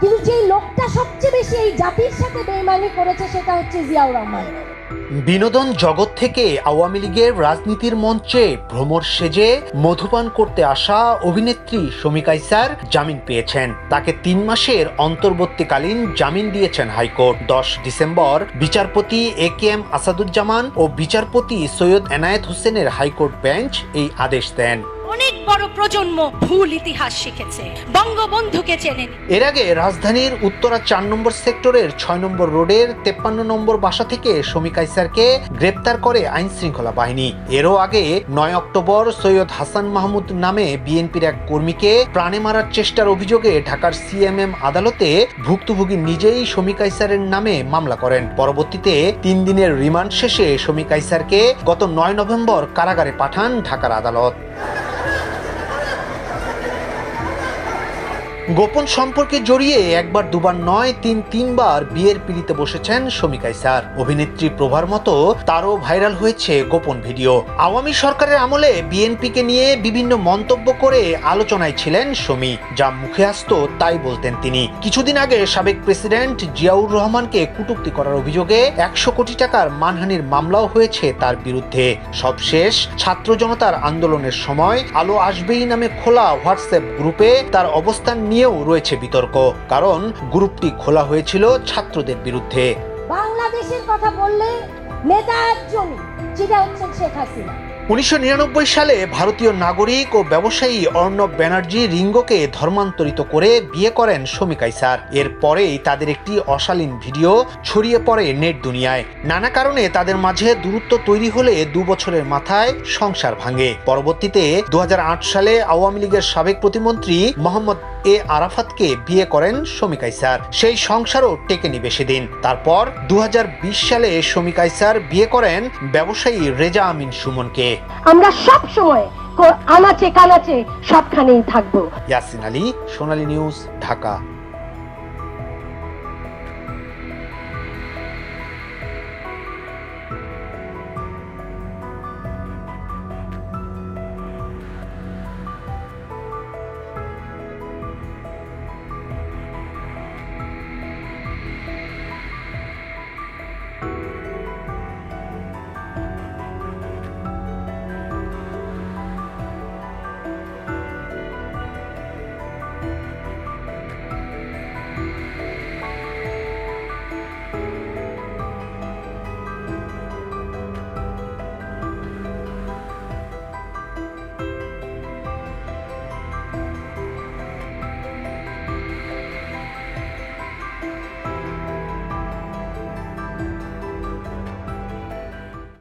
কিন্তু যে লোকটা সবচেয়ে বেশি এই জাতির সাথে বেইমানি করেছে সেটা হচ্ছে জিয়াউর রহমান। বিনোদন জগৎ থেকে আওয়ামী লীগের রাজনীতির মঞ্চে ভ্রমর সেজে মধুপান করতে আসা অভিনেত্রী শমিকা ইসার জামিন পেয়েছেন। তাকে তিন মাসের অন্তর্বর্তীকালীন জামিন দিয়েছেন হাইকোর্ট। দশ ডিসেম্বর বিচারপতি এ কে এম আসাদুজ্জামান ও বিচারপতি সৈয়দ এনায়েত হোসেনের হাইকোর্ট বেঞ্চ এই আদেশ দেন। বড় প্রজন্ম ভুল ইতিহাস শিখেছে। বঙ্গবন্ধুকে চেনেন এর আগে রাজধানীর উত্তরা চার নম্বর সেক্টরের ছয় নম্বর রোডের তেপ্পান্ন নম্বর বাসা থেকে শমিকা ইসারকে গ্রেপ্তার করে আইন শৃঙ্খলা বাহিনী। এরও আগে নয় অক্টোবর সৈয়দ হাসান মাহমুদ নামে বিএনপির এক কর্মীকে প্রাণে মারার চেষ্টার অভিযোগে ঢাকার সিএমএম আদালতে ভুক্তভোগী নিজেই শমিকা ইসারের নামে মামলা করেন। পরবর্তীতে তিন দিনের রিমান্ড শেষে শমিকা ইসারকে গত নয় নভেম্বর কারাগারে পাঠান ঢাকার আদালত। গোপন সম্পর্কে জড়িয়ে একবার দুবার নয়, তিন, তিনবার বিয়ের পিড়িতে বসেছেন শমিকা ইসার অভিনেত্রী প্রভার মতো তারও ভাইরাল হয়েছে গোপন ভিডিও। আওয়ামী সরকারের আমলে বিএনপিকে নিয়ে বিভিন্ন মন্তব্য করে আলোচনায় ছিলেন শমি, যা মুখে আসতো তাই বলতেন তিনি। কিছুদিন আগে সাবেক প্রেসিডেন্ট জিয়াউর রহমানকে কটূক্তি করার অভিযোগে একশো কোটি টাকার মানহানির মামলাও হয়েছে তার বিরুদ্ধে। সবশেষ ছাত্র জনতার আন্দোলনের সময় আলো আসবেই নামে খোলা হোয়াটসঅ্যাপ গ্রুপে তার অবস্থান নিয়েও রয়েছে বিতর্ক কারণ গ্রুপটি খোলা হয়েছিল ছাত্রদের বিরুদ্ধে। বাংলাদেশের কথা বললে নেতা একজনই যেটা হচ্ছেন শেখ হাসিনা। উনিশশো নিরানব্বই সালে ভারতীয় নাগরিক ও ব্যবসায়ী অর্ণব ব্যানার্জি রিঙ্গোকে ধর্মান্তরিত করে বিয়ে করেন শমিকা এর পরেই তাদের একটি অশালীন ভিডিও ছড়িয়ে পড়ে নেট দুনিয়ায়। নানা কারণে তাদের মাঝে দূরত্ব তৈরি হলে দু বছরের মাথায় সংসার ভাঙে। পরবর্তীতে দু হাজার আট সালে আওয়ামী লীগের সাবেক প্রতিমন্ত্রী মোহাম্মদ এ আরাফাতকে বিয়ে করেন শমিকা ইসার সেই সংসারও টেকেনি বেশি দিন তারপর দু হাজার বিশ সালে শমিকা স্যার বিয়ে করেন ব্যবসায়ী রেজা আমিন সুমনকে। আমরা সব সময় আনাচে কানাচে সবখানেই থাকব। ইয়াসিন আলী সোনালী নিউজ ঢাকা।